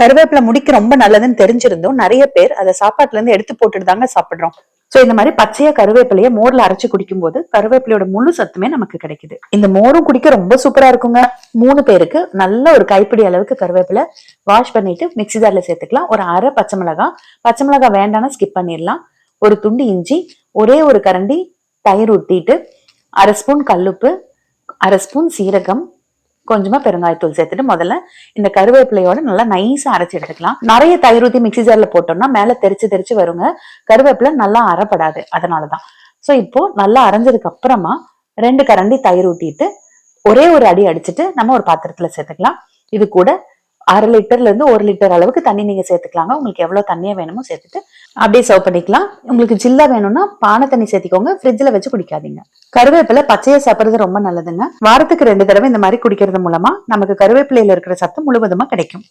கருவேப்பிலை முடிக்கு ரொம்ப நல்லதுன்னு தெரிஞ்சிருந்தோம் நிறைய பேர் அதை சாப்பாட்டுல இருந்து எடுத்து போட்டுட்டு தாங்க சாப்பிடுறோம். சோ இந்த மாதிரி பச்சையா கருவேப்பிலைய மோர்ல அரைச்சு குடிக்கும் போது கருவேப்பிலையோட முழு சத்துமே நமக்கு கிடைக்குது. இந்த மோரும் குடிக்க ரொம்ப சூப்பரா இருக்குங்க. மூணு பேருக்கு நல்ல ஒரு கைப்பிடி அளவுக்கு கருவேப்பிலை வாஷ் பண்ணிட்டு மிக்சி ஜார்ல சேர்த்துக்கலாம். ஒரு அரை பச்சை மிளகாய் பச்சை மிளகாய் வேண்டாம்னா ஸ்கிப் பண்ணிடலாம். ஒரு துண்டு இஞ்சி ஒரே ஒரு கரண்டி தயிர் ஊத்திட்டு அரை ஸ்பூன் கல்லுப்பு அரை ஸ்பூன் சீரகம் கொஞ்சமா பெருங்காயத்தூள் சேர்த்துட்டு முதல்ல இந்த கருவேப்பிலையோட நல்லா நைஸா அரைச்சு எடுத்துக்கலாம். நிறைய தயிர் ஊத்தி மிக்ஸி ஜார்ல போட்டோம்னா மேல தெரிச்சு தெரிச்சு வருங்க. கருவேப்பிலை நல்லா அரைப்படாது அதனாலதான். சோ இப்போ நல்லா அரைஞ்சதுக்கு அப்புறமா ரெண்டு கரண்டி தயிர் ஊத்திட்டு ஒரே ஒரு அடி அடிச்சுட்டு நம்ம ஒரு பாத்திரத்துல சேர்த்துக்கலாம். இது கூட அரை லிட்டர்ல இருந்து ஒரு லிட்டர் அளவுக்கு தண்ணி நீங்க சேர்த்துக்கலாங்க. உங்களுக்கு எவ்வளவு தண்ணியா வேணுமோ சேர்த்துட்டு அப்படியே சர்வ் பண்ணிக்கலாம். உங்களுக்கு ஜில்லா வேணும்னா பானை தண்ணி சேர்த்திக்கோங்க. ஃப்ரிட்ஜ்ல வச்சு குடிக்காதீங்க. கருவேப்பிலை பச்சையா சாப்பிடுறது ரொம்ப நல்லதுங்க. வாரத்துக்கு ரெண்டு தடவை இந்த மாதிரி குடிக்கிறது மூலமா நமக்கு கருவேப்பிலையில இருக்கிற சத்து முழுவதுமா கிடைக்கும்.